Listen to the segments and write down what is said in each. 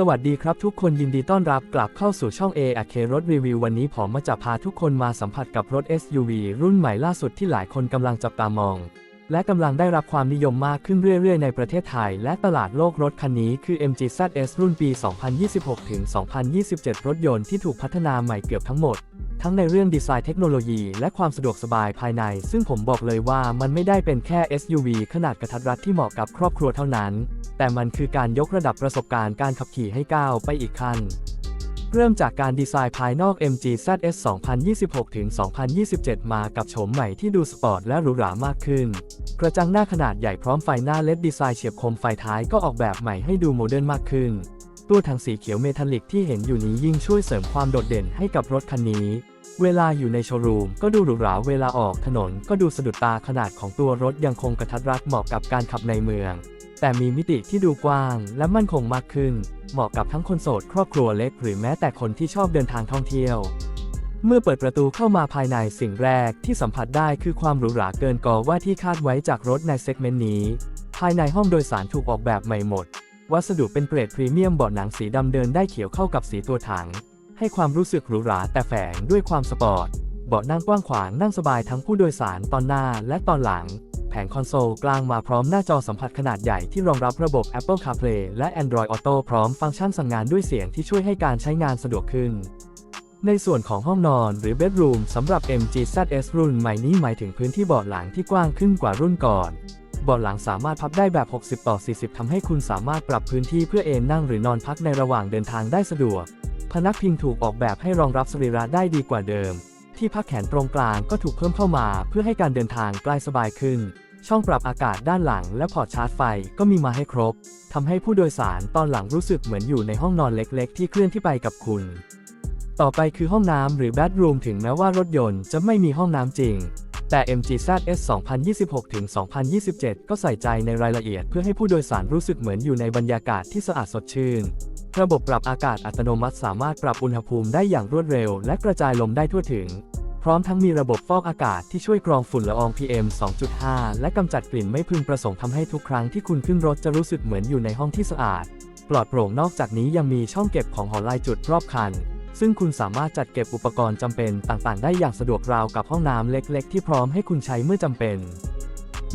สวัสดีครับทุกคนยินดีต้อนรับกลับเข้าสู่ช่อง A อเครถรีวิววันนี้ผมมาจะพาทุกคนมาสัมผัสกับรถ SUV รุ่นใหม่ล่าสุดที่หลายคนกำลังจับตามอง และกำลังได้รับความนิยมมากขึ้นเรื่อยๆ ในประเทศไทย และตลาดโลกรถคันนี้คือ MG ZS รุ่นปี 2026 ถึง 2027 รถยนต์ที่ถูกพัฒนาใหม่เกือบทั้งหมด ทั้งในเรื่องดีไซน์เทคโนโลยีและความสะดวกสบายภายใน ซึ่งผมบอกเลยว่ามันไม่ได้เป็นแค่ SUV ขนาดกระทัดรัดที่เหมาะกับครอบครัวเท่านั้น แต่มันคือการยกระดับประสบการณ์การขับขี่ให้ก้าวไปอีกขั้น เริ่มจากการดีไซน์ภายนอก MG ZS 2026ถึง2027 มากับโฉมใหม่ที่ดูสปอร์ตและหรูหรามากขึ้น กระจังหน้าขนาดใหญ่พร้อมไฟหน้าเลดดีไซน์เฉียบคมไฟท้ายก็ออกแบบใหม่ให้ดูโมเดิร์นมากขึ้น ตัวถังสีเขียวเมทัลลิกที่เห็นอยู่นี้ยิ่งช่วยเสริมความโดดเด่นให้กับรถคันนี้เวลาอยู่ในโชว์รูมก็ดูหรูหราเวลาออกถนนก็ดูสะดุดตาขนาดของตัวรถยังคงกระทัดรัดเหมาะกับการขับในเมือง แต่มีมิติที่ดูกว้าง และมั่นคงมากขึ้น เหมาะกับทั้งคนโสด ครอบครัวเล็ก หรือแม้แต่คนที่ชอบเดินทางท่องเที่ยว เมื่อเปิดประตูเข้ามาภายในสิ่งแรกที่สัมผัสได้คือความหรูหราเกินกอว่าที่คาดไว้จากรถในเซกเมนต์นี้ ภายในห้องโดยสารถูกออกแบบใหม่หมด วัสดุเป็นเกรดพรีเมียมเบาะหนังสีดำเดินได้เขียวเข้ากับสีตัวถัง ให้ความรู้สึกหรูหราแต่แฝงด้วยความสปอร์ตเบาะนั่งกว้างขวางนั่งสบายทั้งผู้โดยสารตอนหน้าและตอนหลัง งคอนโซลกลางมาพร้อมหน้าจอสัมผัสขนาดใหญ่ที่รองรับระบบ Apple CarPlay และ Android Auto พร้อมฟังก์ชันสั่งงานด้วยเสียงที่ช่วยให้การใช้งานสะดวกขึ้น ในส่วนของห้องนอนหรือ Bedroom สำหรับ MG ZS รุ่นใหม่นี้หมายถึงพื้นที่เบาะหลังที่กว้างขึ้นกว่ารุ่นก่อนเบาะหลังสามารถพับได้แบบ 60 ต่อ 40ทำให้คุณสามารถปรับพื้นที่เพื่อเอนนั่งหรือนอนพักในระหว่างเดินทางได้สะดวก พนักพิงถูกออกแบบให้รองรับสรีระได้ดีกว่าเดิม ที่พักแขนตรงกลางก็ถูกเพิ่มเข้ามาเพื่อให้การเดินทางใกล้สบายขึ้น ช่องปรับอากาศด้านหลังและพอร์ตชาร์จไฟก็มีมาให้ครบ ทำให้ผู้โดยสารตอนหลังรู้สึกเหมือนอยู่ในห้องนอนเล็กๆ ที่เคลื่อนที่ไปกับคุณ ต่อไปคือห้องน้ำหรือ bedroom ถึงแม้ว่ารถยนต์จะไม่มีห้องน้ำจริง แต่ MG ZS 2026ถึง2027 ก็ใส่ใจในรายละเอียดเพื่อให้ผู้โดยสารรู้สึกเหมือนอยู่ในบรรยากาศที่สะอาดสดชื่น ระบบปรับอากาศอัตโนมัติสามารถปรับอุณหภูมิได้อย่างรวดเร็ว และกระจายลมได้ทั่วถึง พร้อมทั้งมีระบบฟอกอากาศที่ช่วยกรองฝุ่นละออง PM 2.5 และกำจัดกลิ่นไม่พึงประสงค์ทำให้ทุกครั้งที่คุณขึ้นรถจะรู้สึกเหมือนอยู่ในห้องที่สะอาด ปลอดโปร่งนอกจากนี้ยังมีช่องเก็บของหอลายจุดรอบคัน ซึ่งคุณสามารถจัดเก็บอุปกรณ์จำเป็นต่างๆ ได้อย่างสะดวกราวกับห้องน้ำเล็กๆ ที่พร้อมให้คุณใช้เมื่อจำเป็น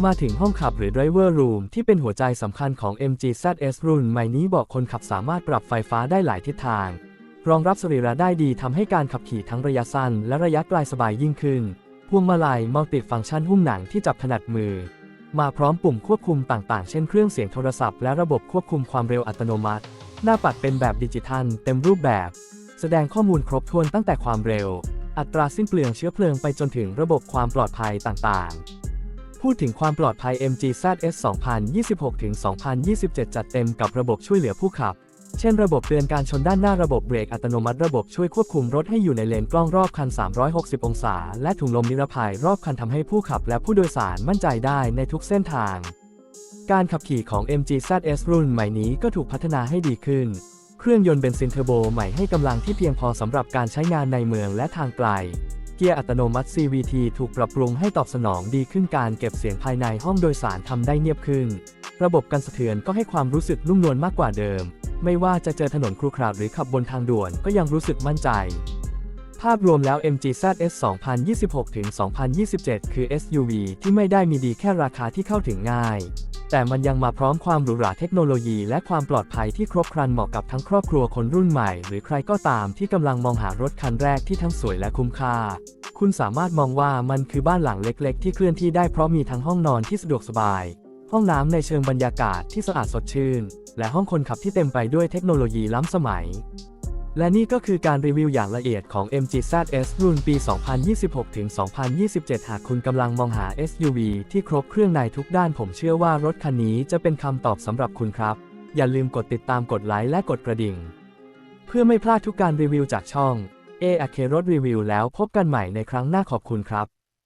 มาถึงห้องขับหรือ driver room ที่เป็นหัวใจสำคัญของ MG ZS รุ่นใหม่นี้บอกคนขับสามารถปรับไฟฟ้าได้หลายทิศทาง รองรับสรีระได้ดีทำให้การขับขี่ทั้งระยะสั้นและระยะไกลสบายยิ่งขึ้น พวงมาลัยมัลติฟังก์ชันหุ้มหนังที่จับถนัดมือ มาพร้อมปุ่มควบคุมต่างๆ เช่นเครื่องเสียงโทรศัพท์และระบบควบคุมความเร็วอัตโนมัติ หน้าปัดเป็นแบบดิจิทัล เต็มรูปแบบ แสดงข้อมูลครบถ้วนตั้งแต่ความเร็ว อัตราสิ้นเปลืองเชื้อเพลิงไปจนถึงระบบความปลอดภัยต่างๆพูดถึงความปลอดภัย MG ZS 2026-2027 จัดเต็มกับระบบช่วยเหลือผู้ขับ เช่นระบบเตือนการชนด้านหน้าระบบเบรกอัตโนมัติระบบช่วยควบคุมรถให้อยู่ในเลนกล้องรอบคัน 360 องศา และถุงลมนิรภัยรอบคันทำให้ผู้ขับและผู้โดยสารมั่นใจได้ในทุกเส้นทาง การขับขี่ของ MG ZS รุ่นใหม่นี้ก็ถูกพัฒนาให้ดีขึ้น เครื่องยนต์เบนซินเทอร์โบใหม่ให้กำลังที่เพียงพอสำหรับการใช้งานในเมืองและทางไกล เกียร์อัตโนมัติ CVT ถูกปรับปรุงให้ตอบสนองดีขึ้นการเก็บเสียงภายในห้องโดยสารทำได้เงียบขึ้น ระบบกันสะเทือนก็ให้ความรู้สึกนุ่มนวลมากกว่าเดิม ไม่ว่าจะเจอถนนครุขระหรือขับบนทางด่วนก็ยังรู้สึกมั่นใจ ภาพรวมแล้ว MG ZS 2026ถึง2027 คือ SUV ที่ไม่ได้มีดีแค่ราคาที่เข้าถึงง่าย แต่มันยังมาพร้อมความหรูหราเทคโนโลยีและความปลอดภัยที่ครบครันเหมาะกับทั้งครอบครัวคนรุ่นใหม่ หรือใครก็ตามที่กำลังมองหารถคันแรกที่ทั้งสวยและคุ้มค่า คุณสามารถมองว่ามันคือบ้านหลังเล็ก ๆ ที่เคลื่อนที่ได้เพราะมีทั้งห้องนอนที่สะดวกสบาย ห้องน้ำในเชิงบรรยากาศที่สะอาดสดชื่น และห้องคนขับที่เต็มไปด้วยเทคโนโลยีล้ำสมัย และนี่ก็คือการรีวิวอย่างละเอียดของ MG ZS รุ่นปี 2026 ถึง 2027 หากคุณกำลังมองหา SUV ที่ครบเครื่องในทุกด้านผมเชื่อว่ารถคันนี้จะเป็นคำตอบสำหรับคุณครับ อย่าลืมกดติดตามกดไลค์และกดกระดิ่ง เพื่อไม่พลาดทุกการรีวิวจากช่อง A อเครถรีวิวแล้วพบกันใหม่ในครั้งหน้าขอบคุณครับ